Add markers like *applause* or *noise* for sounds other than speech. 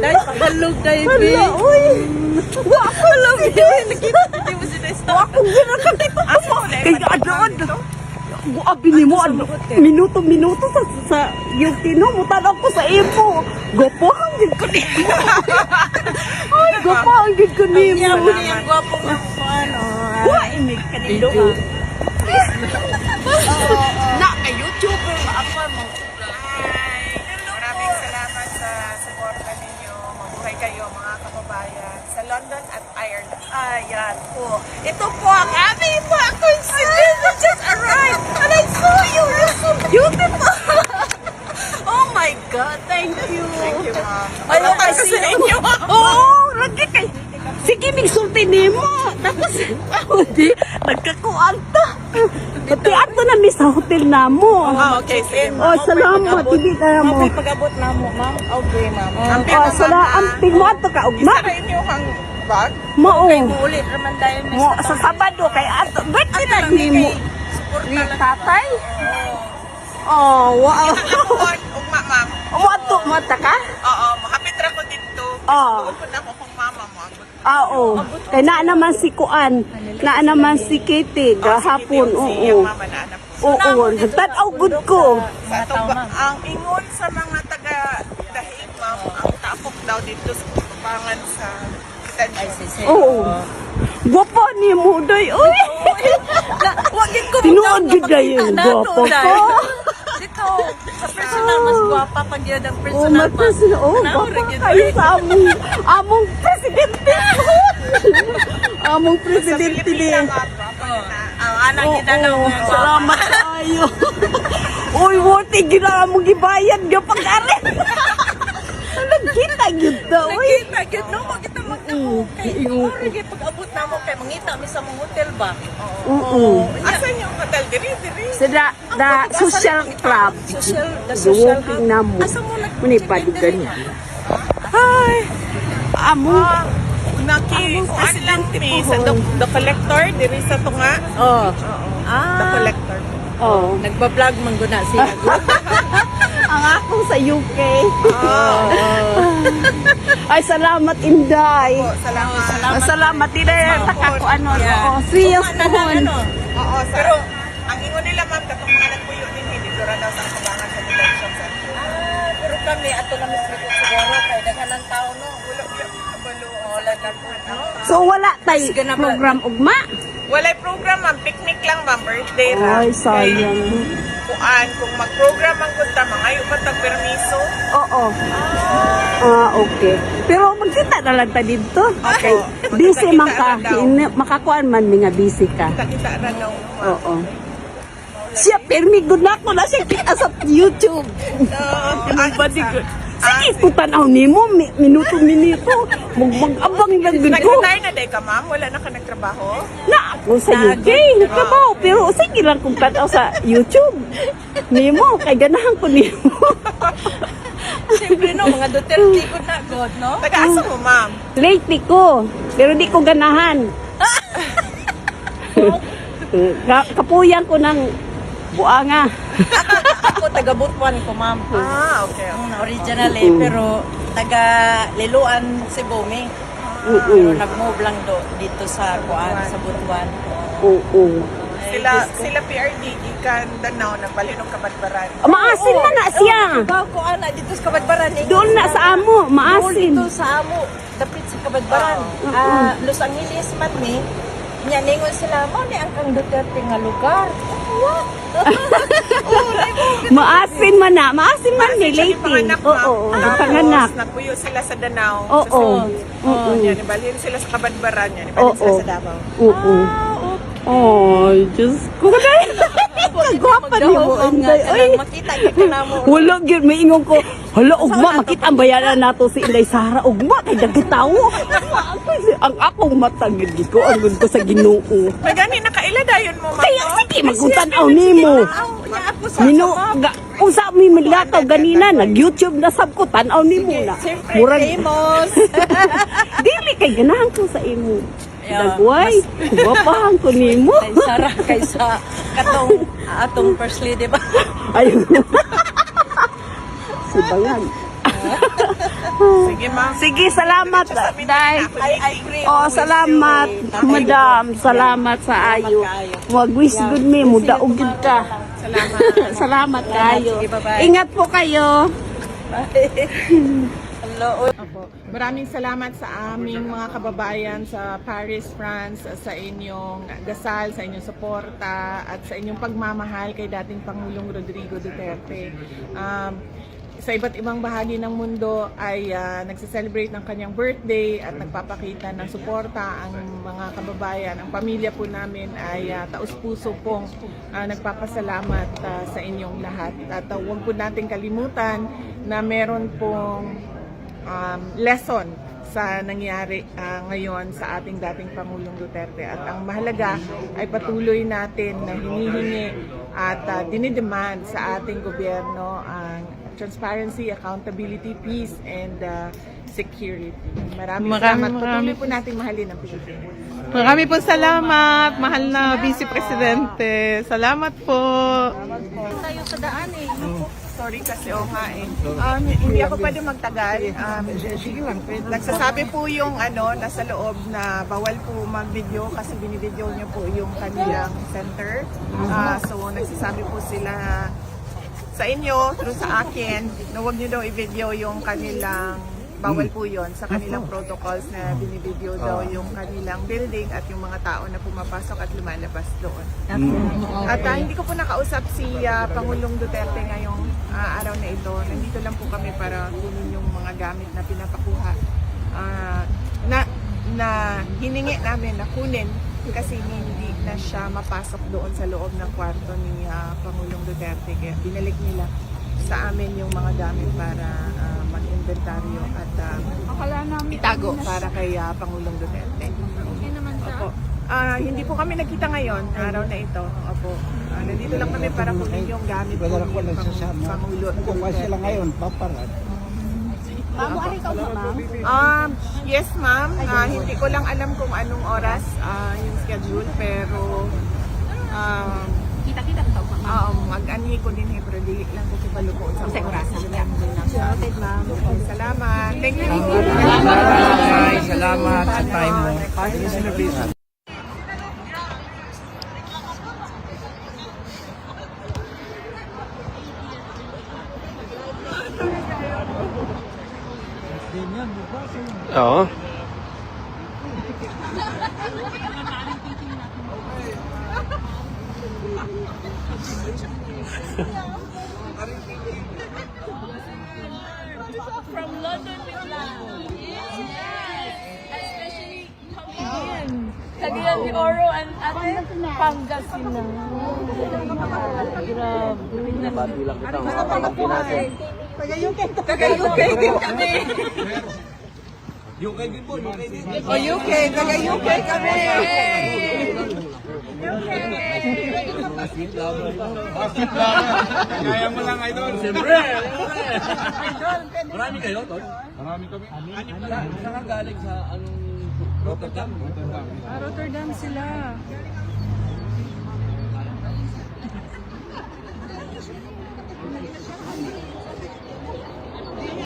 Dahil pahalog dahil, be. Hala, uy. Wa ako Alam mo, nakita hindi mo si Desta. Wa ako ginakakita mo. Kaya ano ano. Abi ni mo ano. Minuto minuto sa sa yung tino mo tanaw ko sa ipo. Gopo ang gid ko ni. Ay, gopo ang gid ko ni mo. *laughs* mo yung gwapo ng ano. Wa imig kanilo ha. Ayan po. Ito po ang aming mga coincidence that just arrived. And I saw you. You're so beautiful. *laughs* oh my God. Thank you. Thank you, ma'am. Ayaw kasi sa inyo. Oo, *laughs* lagi kay Sige, migsulti ni mo. Tapos, *laughs* oh, di, nagkakuan ta. Pati ato na mi sa hotel na mo. Ah, okay, sige. Oh, salamat. Hindi na mo. Mapay pag-abot na mo, ma'am. Okay, ma'am. Oh, salamat. Amping mo ato ka, ugma. Isa rin yung hang bag. Mao. Okay, muulit naman tayo. Miss. Mo, sa Sabado, kay ato. Ba't kinagni mo? Ni tatay? Oh, wow. Nakapon, ugma, ma'am. *laughs* Mo ato, mo ta ka? Oo, makapit ra ko dito. Oo. Doon po na ako kung mama mo. Abot Ah, Oo. Kay naa naman si Kuan. Naa naman si Kitty. Gahapon, Si oo. ko. Oo, tanaw good ko. Sa ang ingon sa mga taga dahig, ma'am, ang tapok daw dito sa pangan sa detention. Oo. Gwapa ni mo, day. Uy! Wagin ko Tinuod yun dayon. Gwapa ko. Dito, sa personal, mas guwapa pag yun ang Oh, personal. matas na. Oh, gwapa kayo sa among, among presidente. among presidente ni. Ang anak kita na oo. Salamat tayo. Uy, worthy gina among gibayad nga *laughs* yun daw. Uy. Nakita, yun, no? Makita magtamo. Kay, Iyo. Kaya pag-abot na mo, kay mangita mi sa mga hotel ba? Oo. Asan yung hotel? Diri, diri. Sa da, da social club. Social, the The social mo. Asa mo nag- Muni pa ganyan. Ay. Amo. Ah, naki, lang mi sa the, the collector, diri sa tunga. Oh. The Ah, collector. Oh. nagba-vlog man guna siya. *laughs* *laughs* Ang akong sa UK. Ay, salamat, Inday. Po, salamat. Salamat, salamat din eh. Taka ko ano. Yeah. Oh, serious po. ano? Oo, sa, pero ang ingon nila ma'am, katong mga nagpuyo din, hindi dura daw sa kabangan sa detention center. Ah, pero kami, ato na mislikot siguro, kay daghan ng tao, no? Wala, wala. Wala po, no? So, wala tay Sige na ba? program ugma. Walay program ma'am, picnic lang ma'am, birthday ra. Ay, sayang. Kuan, kung mag-program ang kunta, mangayo pa tag permiso. Oo. Ah, okay. Pero magkita na lang ta dito. Okay. Opo. Busy man ka. Ini- Makakuan man mi nga busy ka. Kita-kita na daw. ma'am. Oo. Siya, permi good na ako na siya kita sa YouTube. *laughs* Ah, Badi sa- good. Sige, kung tanaw ni mo, mi- minuto-minuto. Mag-abang lang good ko. Nag-retire na day ka ma'am? Wala na ka nagtrabaho? Na ako sa UK, nagkabaw. Pero sige lang kung tanaw sa YouTube. Nimo, kay ganahan ko nimo. Siyempre, no, mga Duterte ko na, God, no? Taga-asa mo ma'am? Late ko, pero di ko ganahan. *laughs* Ka- Kapuyan ko ng buanga. *laughs* Ako, taga Butuan ko, ma'am. Ah, okay. Ang original eh, pero taga Liluan, Cebu, mi. Pero Oo. nag-move lang do, dito sa Kuan, sa Butuan. Oo. Sila, sila PRD, ikan Danao, nagbalinong kabadbaran. Ah, Maasin na na siya. Bago ko ana dito sa Kabadbaran eh. Doon na sa amo, Doon maasin. dito sa amo, dapit sa Kabadbaran. Ah, Los Angeles man ni. Nya ningon sila mo ni ang kang Duterte nga lugar. What? *laughs* Maasin man na. Maasin man ni panganak, Oo, Panganak. Napuyo sila sa Danao. Oo. Oh, Oo. yan, ibalhin sila sa kabadbaran yan. Ibalhin sila sa Davao. Oo. Ay, Diyos ko. Ni *laughs* mo, Inday. Ay, makita kita na mo. wala gyud may ingon ko. Hala, ugma, makita ang bayaran nato si Inday Sara. Ugma, kay dagitawo. Ang akong mata, gid ko, ang ko sa ginoo. Magani, nakaila dayon mo, ma'am. Kaya sige, magkuntanaw nimo. Mino, ga, usa mi milataw ganina, nag-YouTube na sab ko, tanaw nimo na. Murag, famous. *laughs* dili kay ganahan ko sa imo. Dagway, guwapahan ko nimo. *laughs* kay Sarah kaysa katong atong first lady ba? Ayun. *laughs* si Bangan. Sige, ma'am. Sige, salamat, Day. Oh, salamat, madam. Salamat sa ayo. Mag-wish good me, muda ugid ka. Salamat. salamat kayo. Ingat po kayo. *laughs* Opo. Maraming salamat sa aming mga kababayan sa Paris, France, sa inyong dasal, sa inyong suporta, at sa inyong pagmamahal kay dating Pangulong Rodrigo Duterte. Um, sa iba't ibang bahagi ng mundo ay uh, nagsiselebrate ng kanyang birthday at nagpapakita ng suporta ang mga kababayan. Ang pamilya po namin ay ah, taus-puso pong ah, nagpapasalamat ah, sa inyong lahat. At ah, huwag po natin kalimutan na meron pong um, lesson sa nangyari ah, ngayon sa ating dating Pangulong Duterte. At ang mahalaga ay patuloy natin na hinihingi at uh, dinidemand sa ating gobyerno ang transparency, accountability, peace, and uh, security. Maraming, Maraming, salamat. Patuloy po nating mahalin ang Pilipinas. Marami po salamat, mahal na Vice Presidente. Salamat po. Tayo sa daan eh. Sorry kasi o nga eh. Um, hindi ako pwede magtagal. Um, sige lang. Nagsasabi po yung ano, nasa loob na bawal po mag-video kasi binibideo niyo po yung kanilang center. Ah, so nagsasabi po sila sa inyo, through sa akin, na huwag niyo daw i-video yung kanilang bawal po yon sa kanilang protocols na binibideo daw yung kanilang building at yung mga tao na pumapasok at lumalabas doon. At ah, hindi ko po nakausap si ah, Pangulong Duterte ngayong ah, araw na ito. Nandito lang po kami para kunin yung mga gamit na pinapakuha. Ah, na, na hiningi namin na kunin kasi hindi na siya mapasok doon sa loob ng kwarto ni ah, Pangulong Duterte. Kaya binalik nila sa amin yung mga gamit para ah, mag-inventaryo at ah, itago para kay ah, Pangulong Duterte. Opo. Ah, hindi po kami nagkita ngayon, araw na ito. Opo. Ah, nandito lang kami para kunin yung gamit po ni. Pangulo Kung kasi sila ngayon, paparad. Um, yes ma'am, Ah, hindi ko lang alam kung anong oras ah, yung schedule pero um, Kita-kita ka ba? um, mag-ani ko din eh, pero dili lang ko kipaluko sa oras. Noted ma'am. Salamat. Thank you. Ay, salamat sa time mo. Oo. From London, Midland. Yes! Especially Cagayan. Cagayan de Oro and ate Pangasinan. Taga-UK din kami. O UK, taga-UK kami. Sweet lover. Oh, sweet lover. Kaya mo lang, Idol. Siyempre. Idol, pwede. Marami kayo, Tol? Marami kami. Ano pala? Saan galing sa anong Rotterdam? Rotterdam. Ah, Rotterdam sila.